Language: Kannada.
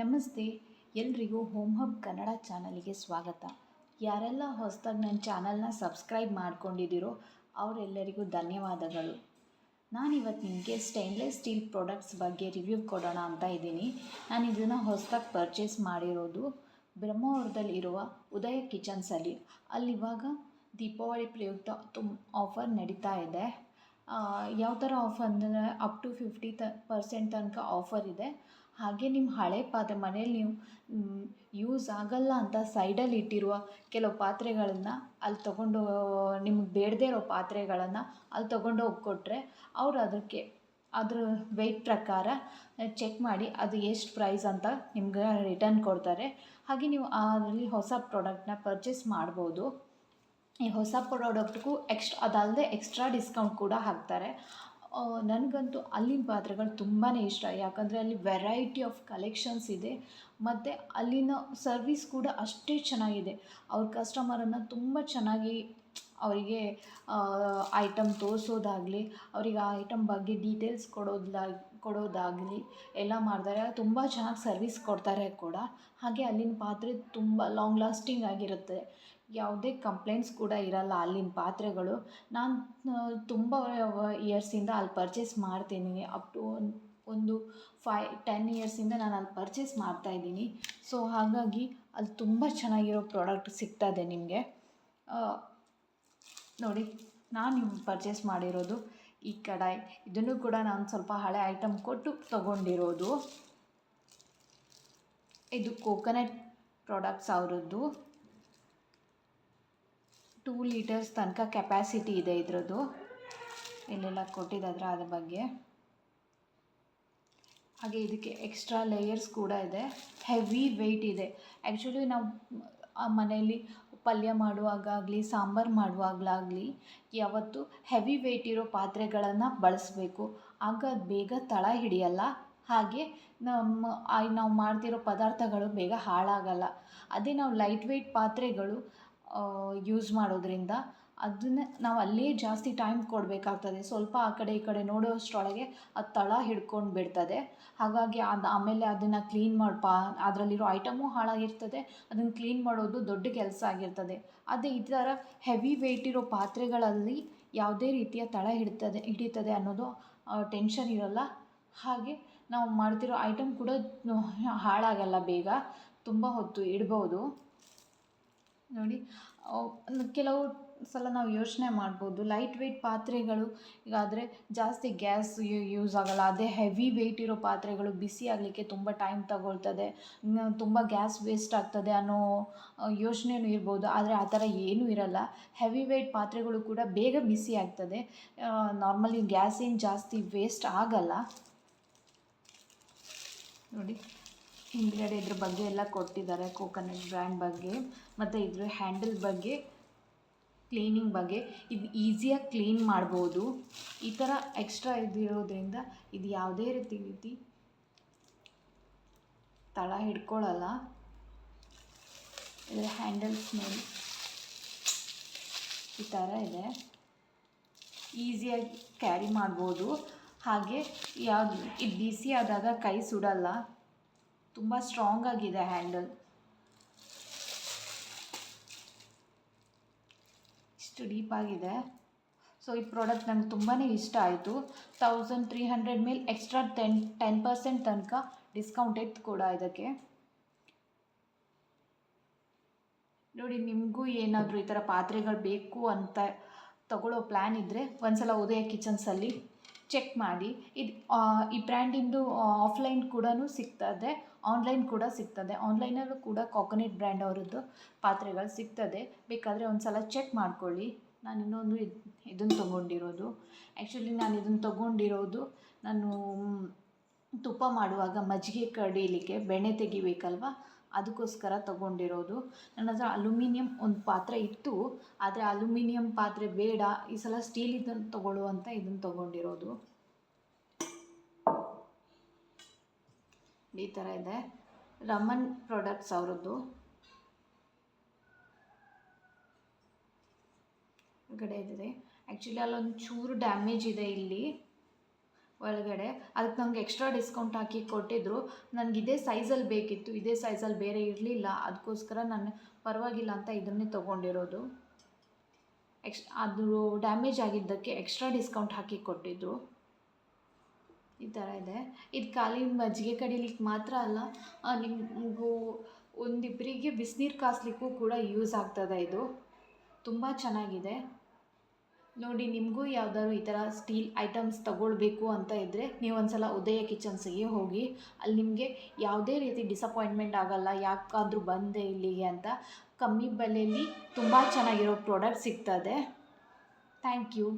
ನಮಸ್ತೆ, ಎಲ್ರಿಗೂ ಹೋಮ್ ಹಬ್ ಕನ್ನಡ ಚಾನಲಿಗೆ ಸ್ವಾಗತ. ಯಾರೆಲ್ಲ ಹೊಸದಾಗಿ ನನ್ನ ಚಾನಲ್ನ ಸಬ್ಸ್ಕ್ರೈಬ್ ಮಾಡ್ಕೊಂಡಿದ್ದೀರೋ ಅವರೆಲ್ಲರಿಗೂ ಧನ್ಯವಾದಗಳು. ನಾನಿವತ್ತು ನಿಮಗೆ ಸ್ಟೈನ್ಲೆಸ್ ಸ್ಟೀಲ್ ಪ್ರಾಡಕ್ಟ್ಸ್ ಬಗ್ಗೆ ರಿವ್ಯೂ ಕೊಡೋಣ ಅಂತ ಇದ್ದೀನಿ. ನಾನು ಇದನ್ನು ಹೊಸದಾಗಿ ಪರ್ಚೇಸ್ ಮಾಡಿರೋದು ಬ್ರಹ್ಮಾವರದಲ್ಲಿರುವ ಉದಯ ಕಿಚನ್ಸಲ್ಲಿ ಅಲ್ಲಿವಾಗ ದೀಪಾವಳಿ ಪ್ರಯುಕ್ತ ತುಂಬ ಆಫರ್ ನಡೀತಾ ಇದೆ. ಯಾವ ಥರ ಆಫರ್ ಅಂದರೆ ಅಪ್ ಟು ಫಿಫ್ಟಿ ತ ಪರ್ಸೆಂಟ್ ತನಕ ಆಫರ್ ಇದೆ. ಹಾಗೆ ನಿಮ್ಮ ಹಳೆ ಪಾತ್ರೆ ಮನೇಲಿ ನೀವು ಯೂಸ್ ಆಗಲ್ಲ ಅಂತ ಸೈಡಲ್ಲಿ ಇಟ್ಟಿರುವ ಕೆಲವು ಪಾತ್ರೆಗಳನ್ನು ಅಲ್ಲಿ ತೊಗೊಂಡು, ನಿಮ್ಗೆ ಬೇಡದೇ ಇರೋ ಪಾತ್ರೆಗಳನ್ನು ಅಲ್ಲಿ ತೊಗೊಂಡು ಹೋಗಿ ಕೊಟ್ಟರೆ ಅವ್ರು ಅದಕ್ಕೆ, ಅದ್ರ ವೆಯ್ಟ್ ಪ್ರಕಾರ ಚೆಕ್ ಮಾಡಿ ಅದು ಎಷ್ಟು ಪ್ರೈಸ್ ಅಂತ ನಿಮ್ಗೆ ರಿಟರ್ನ್ ಕೊಡ್ತಾರೆ. ಹಾಗೆ ನೀವು ಅದರಲ್ಲಿ ಹೊಸ ಪ್ರಾಡಕ್ಟ್ನ ಪರ್ಚೇಸ್ ಮಾಡ್ಬೋದು. ಈ ಹೊಸ ಪ್ರಾಡಕ್ಟ್ಗೂ ಎಕ್ಸ್ಟ್ರಾ ಅದಲ್ಲದೆ ಎಕ್ಸ್ಟ್ರಾ ಡಿಸ್ಕೌಂಟ್ ಕೂಡ ಹಾಕ್ತಾರೆ. ನನಗಂತೂ ಅಲ್ಲಿನ ಪಾತ್ರೆಗಳು ತುಂಬಾ ಇಷ್ಟ. ಯಾಕಂದರೆ ಅಲ್ಲಿ ವೆರೈಟಿ ಆಫ್ ಕಲೆಕ್ಷನ್ಸ್ ಇದೆ. ಮತ್ತು ಅಲ್ಲಿನ ಸರ್ವಿಸ್ ಕೂಡ ಅಷ್ಟೇ ಚೆನ್ನಾಗಿದೆ. ಅವ್ರ ಕಸ್ಟಮರನ್ನು ತುಂಬ ಚೆನ್ನಾಗಿ ಅವರಿಗೆ ಐಟಮ್ ತೋರಿಸೋದಾಗಲಿ, ಅವ್ರಿಗೆ ಆ ಐಟಮ್ ಬಗ್ಗೆ ಡೀಟೇಲ್ಸ್ ಕೊಡೋದ್ಲಾ, ಕೊಡೋದಾಗಲಿ ಎಲ್ಲ ಮಾಡ್ತಾರೆ. ತುಂಬ ಚೆನ್ನಾಗಿ ಸರ್ವಿಸ್ ಕೊಡ್ತಾರೆ ಕೂಡ. ಹಾಗೆ ಅಲ್ಲಿನ ಪಾತ್ರೆ ತುಂಬ ಲಾಂಗ್ ಲಾಸ್ಟಿಂಗ್ ಆಗಿರುತ್ತೆ. ಯಾವುದೇ ಕಂಪ್ಲೇಂಟ್ಸ್ ಕೂಡ ಇರಲ್ಲ. ಅಲ್ಲಿನ ಪಾತ್ರೆಗಳು ನಾನು ತುಂಬ ಇಯರ್ಸಿಂದ ಅಲ್ಲಿ ಪರ್ಚೇಸ್ ಮಾಡ್ತೀನಿ. ಅಪ್ ಟು ಒಂದು ಫೈ ಟೆನ್ ಇಯರ್ಸಿಂದ ನಾನು ಅಲ್ಲಿ ಪರ್ಚೇಸ್ ಮಾಡ್ತಾಯಿದ್ದೀನಿ ಸೊ ಹಾಗಾಗಿ ಅಲ್ಲಿ ತುಂಬ ಚೆನ್ನಾಗಿರೋ ಪ್ರಾಡಕ್ಟ್ ಸಿಗ್ತದೆ ನಿಮಗೆ. ನೋಡಿ, ನಾನು ಪರ್ಚೇಸ್ ಮಾಡಿರೋದು ಈ ಕಡಾಯಿ. ಇದನ್ನು ಕೂಡ ನಾನು ಸ್ವಲ್ಪ ಹಳೆ ಐಟಮ್ ಕೊಟ್ಟು ತಗೊಂಡಿರೋದು. ಇದು ಕೋಕೋನಟ್ ಪ್ರಾಡಕ್ಟ್ಸ್ ಅವರದ್ದು. ಟೂ ಲೀಟರ್ಸ್ ತನಕ ಕೆಪ್ಯಾಸಿಟಿ ಇದೆ ಇದರದ್ದು. ಇಲ್ಲೆಲ್ಲ ಕೊಟ್ಟಿದ್ದಾದ್ರೆ ಅದ್ರ ಬಗ್ಗೆ. ಹಾಗೆ ಇದಕ್ಕೆ ಎಕ್ಸ್ಟ್ರಾ ಲೇಯರ್ಸ್ ಕೂಡ ಇದೆ. ಹೆವಿ ವೆಯ್ಟ್ ಇದೆ. ಆ್ಯಕ್ಚುಲಿ ನಾವು ಮನೆಯಲ್ಲಿ ಪಲ್ಯ ಮಾಡುವಾಗಲಿ ಸಾಂಬಾರು ಮಾಡುವಾಗಲಾಗಲಿ ಯಾವತ್ತು ಹೆವಿ ವೆಯ್ಟ್ ಇರೋ ಪಾತ್ರೆಗಳನ್ನು ಬಳಸಬೇಕು. ಆಗ ಅದು ಬೇಗ ತಳ ಹಿಡಿಯಲ್ಲ. ಹಾಗೆ ನಮ್ಮ ನಾವು ಮಾಡ್ತಿರೋ ಪದಾರ್ಥಗಳು ಬೇಗ ಹಾಳಾಗಲ್ಲ. ಅದೇ ನಾವು ಲೈಟ್ ವೆಯ್ಟ್ ಪಾತ್ರೆಗಳು ಯೂಸ್ ಮಾಡೋದ್ರಿಂದ ಅದನ್ನ ನಾವು ಅಲ್ಲೇ ಜಾಸ್ತಿ ಟೈಮ್ ಕೊಡಬೇಕಾಗ್ತದೆ. ಸ್ವಲ್ಪ ಆ ಕಡೆ ಈ ಕಡೆ ನೋಡೋಷ್ಟರೊಳಗೆ ಅದು ತಳ ಹಿಡ್ಕೊಂಡು ಬಿಡ್ತದೆ. ಹಾಗಾಗಿ ಅದು ಆಮೇಲೆ ಅದನ್ನು ಕ್ಲೀನ್ ಮಾಡಿ ಪಾ ಅದರಲ್ಲಿರೋ ಐಟಮು ಹಾಳಾಗಿರ್ತದೆ. ಅದನ್ನು ಕ್ಲೀನ್ ಮಾಡೋದು ದೊಡ್ಡ ಕೆಲಸ ಆಗಿರ್ತದೆ. ಅದೇ ಈ ಥರ ಹೆವಿ ವೆಯ್ಟ್ ಇರೋ ಪಾತ್ರೆಗಳಲ್ಲಿ ಯಾವುದೇ ರೀತಿಯ ತಳ ಹಿಡ್ತದೆ, ಹಿಡಿತದೆ ಅನ್ನೋದು ಟೆನ್ಷನ್ ಇರೋಲ್ಲ. ಹಾಗೆ ನಾವು ಮಾಡ್ತಿರೋ ಐಟಮ್ ಕೂಡ ಹಾಳಾಗಲ್ಲ ಬೇಗ. ತುಂಬ ಹೊತ್ತು ಇಡ್ಬೋದು. ನೋಡಿ ಕೆಲವು ಸಲ ನಾವು ಯೋಚನೆ ಮಾಡ್ಬೋದು. ಲೈಟ್ ವೆಯ್ಟ್ ಪಾತ್ರೆಗಳು, ಈಗಾದರೆ ಜಾಸ್ತಿ ಗ್ಯಾಸ್ ಯೂಸ್ ಆಗೋಲ್ಲ. ಅದೇ ಹೆವಿ ವೆಯ್ಟ್ ಇರೋ ಪಾತ್ರೆಗಳು ಬಿಸಿ ಆಗಲಿಕ್ಕೆ ತುಂಬ ಟೈಮ್ ತಗೊಳ್ತದೆ. ತುಂಬ ಗ್ಯಾಸ್ ವೇಸ್ಟ್ ಆಗ್ತದೆ ಅನ್ನೋ ಯೋಚನೆಯೂ ಇರ್ಬೋದು. ಆದರೆ ಆ ಥರ ಏನೂ ಇರಲ್ಲ. ಹೆವಿ ವೆಯ್ಟ್ ಪಾತ್ರೆಗಳು ಕೂಡ ಬೇಗ ಬಿಸಿ ಆಗ್ತದೆ. ನಾರ್ಮಲಿ ಗ್ಯಾಸ್ ಏನು ಜಾಸ್ತಿ ವೇಸ್ಟ್ ಆಗಲ್ಲ. ನೋಡಿ. ಹಿಂದ್ಗಡೆ ಇದ್ರ ಬಗ್ಗೆ ಎಲ್ಲ ಕೊಟ್ಟಿದ್ದಾರೆ ಕೋಕೋನಟ್ ಬ್ರ್ಯಾಂಡ್ ಬಗ್ಗೆ, ಮತ್ತು ಇದ್ರ ಹ್ಯಾಂಡಲ್ ಬಗ್ಗೆ ಕ್ಲೀನಿಂಗ್ ಬಗ್ಗೆ. ಇದು ಈಸಿಯಾಗಿ ಕ್ಲೀನ್ ಮಾಡ್ಬೋದು. ಈ ಥರ ಎಕ್ಸ್ಟ್ರಾ ಇದಿರೋದ್ರಿಂದ ಇದು ಯಾವುದೇ ರೀತಿ ರೀತಿ ತಳ ಹಿಡ್ಕೊಳ್ಳಲ್ಲ ಇದರ ಹ್ಯಾಂಡಲ್ಸ್ ಮೇಲೆ ಈ ಥರ ಇದೆ. ಈಸಿಯಾಗಿ ಕ್ಯಾರಿ ಮಾಡ್ಬೋದು. ಹಾಗೆ ಯಾವುದು ಇದು ಬಿಸಿ ಆದಾಗ ಕೈ ಸುಡಲ್ಲ. ತುಂಬ ಸ್ಟ್ರಾಂಗ್ ಆಗಿದೆ ಹ್ಯಾಂಡಲ್ ಇಷ್ಟು ಡೀಪ್ ಆಗಿದೆ. ಸೊ ಈ ಪ್ರಾಡಕ್ಟ್ ನಂಗೆ ತುಂಬಾ ಇಷ್ಟ ಆಯಿತು. ತೌಸಂಡ್ ತ್ರೀ ಹಂಡ್ರೆಡ್ ಮೇಲೆ ಎಕ್ಸ್ಟ್ರಾ ಟೆನ್ ಟೆನ್ ಪರ್ಸೆಂಟ್ ತನಕ ಡಿಸ್ಕೌಂಟ್ ಇತ್ತು ಕೂಡ ಇದಕ್ಕೆ. ನೋಡಿ, ನಿಮಗೂ ಏನಾದರೂ ಈ ಥರ ಪಾತ್ರೆಗಳು ಬೇಕು ಅಂತ ತಗೊಳ್ಳೋ ಪ್ಲ್ಯಾನ್ ಇದ್ದರೆ ಒಂದ್ಸಲ ಉದಯ ಕಿಚನ್ಸಲ್ಲಿ ಚೆಕ್ ಮಾಡಿ. ಇದು ಈ ಬ್ರ್ಯಾಂಡಿಂದು ಆಫ್ಲೈನ್ ಕೂಡ ಸಿಗ್ತದೆ ಆನ್ಲೈನ್ ಕೂಡ ಸಿಗ್ತದೆ. ಆನ್ಲೈನಲ್ಲೂ ಕೂಡ ಕೊಕೊನೆಟ್ ಬ್ರ್ಯಾಂಡ್ ಅವರದ್ದು ಪಾತ್ರೆಗಳು ಸಿಗ್ತದೆ. ಬೇಕಾದರೆ ಒಂದು ಸಲ ಚೆಕ್ ಮಾಡ್ಕೊಳ್ಳಿ. ನಾನು ಇನ್ನೊಂದು ಇದು ಇದನ್ನು ತೊಗೊಂಡಿರೋದು. ಆ್ಯಕ್ಚುಲಿ ನಾನು ಇದನ್ನು ತೊಗೊಂಡಿರೋದು ನಾನು ತುಪ್ಪ ಮಾಡುವಾಗ ಮಜ್ಜಿಗೆ ಕಡೀಲಿಕ್ಕೆ ಬೆಣ್ಣೆ ತೆಗಿಬೇಕಲ್ವ? ಅದಕ್ಕೋಸ್ಕರ ತೊಗೊಂಡಿರೋದು. ನನ್ನ ಹತ್ರ ಅಲ್ಯೂಮಿನಿಯಂ ಒಂದು ಪಾತ್ರೆ ಇತ್ತು. ಆದರೆ ಅಲ್ಯೂಮಿನಿಯಂ ಪಾತ್ರೆ ಬೇಡ. ಈ ಸಲ ಸ್ಟೀಲ್ ಇದನ್ನು ತೊಗೊಳ್ಳು ಅಂತ ಇದನ್ನು ತೊಗೊಂಡಿರೋದು. ಈ ಥರ ಇದೆ. ರಮನ್ ಪ್ರಾಡಕ್ಟ್ಸ್ ಅವರದ್ದು. ಒಳಗಡೆ ಇದೆ ಆ್ಯಕ್ಚುಲಿ ಅಲ್ಲೊಂದು ಚೂರು ಡ್ಯಾಮೇಜ್ ಇದೆ ಇಲ್ಲಿ. ಒಳಗಡೆ. ಅದಕ್ಕೆ ನಂಗೆ ಎಕ್ಸ್ಟ್ರಾ ಡಿಸ್ಕೌಂಟ್ ಹಾಕಿ ಕೊಟ್ಟಿದ್ದರು ನನಗೆ ಇದೇ ಸೈಜಲ್ಲಿ ಬೇಕಿತ್ತು. ಇದೇ ಸೈಜಲ್ಲಿ ಬೇರೆ ಇರಲಿಲ್ಲ. ಅದಕ್ಕೋಸ್ಕರ ನಾನು ಪರವಾಗಿಲ್ಲ ಅಂತ ಇದನ್ನೇ ತೊಗೊಂಡಿರೋದು. ಎಕ್ಸ್ ಅದು ಡ್ಯಾಮೇಜ್ ಆಗಿದ್ದಕ್ಕೆ ಎಕ್ಸ್ಟ್ರಾ ಡಿಸ್ಕೌಂಟ್ ಹಾಕಿ ಕೊಟ್ಟಿದ್ದರು ಈ ಥರ ಇದೆ. ಇದು ಖಾಲಿ ಮಜ್ಜಿಗೆ ಕಡಿಲಿಕ್ಕೆ ಮಾತ್ರ ಅಲ್ಲ ನಿಮಗೂ ಒಂದಿಬ್ಬರಿಗೆ ಬಿಸಿನೀರು ಕಾಸ್ಲಿಕ್ಕೂ ಕೂಡ ಯೂಸ್ ಆಗ್ತದೆ ಇದು. ತುಂಬ ಚೆನ್ನಾಗಿದೆ. ನೋಡಿ, ನಿಮಗೂ ಯಾವ್ದಾದ್ರು ಈ ಥರ ಸ್ಟೀಲ್ ಐಟಮ್ಸ್ ತಗೊಳ್ಬೇಕು ಅಂತ ಇದ್ದರೆ ನೀವು ಒಂದು ಸಲ ಉದಯ ಕಿಚನ್ಸಿಗೆ ಹೋಗಿ, ಅಲ್ಲಿ ನಿಮಗೆ ಯಾವುದೇ ರೀತಿ ಡಿಸಪಾಯಿಂಟ್ಮೆಂಟ್ ಆಗೋಲ್ಲ, ಯಾಕಾದರೂ ಬಂದೆ ಇಲ್ಲಿಗೆ ಅಂತ ಕಮ್ಮಿ ಬೆಲೆಯಲ್ಲಿ ತುಂಬ ಚೆನ್ನಾಗಿರೋ ಪ್ರಾಡಕ್ಟ್ ಸಿಗ್ತದೆ. Thank you.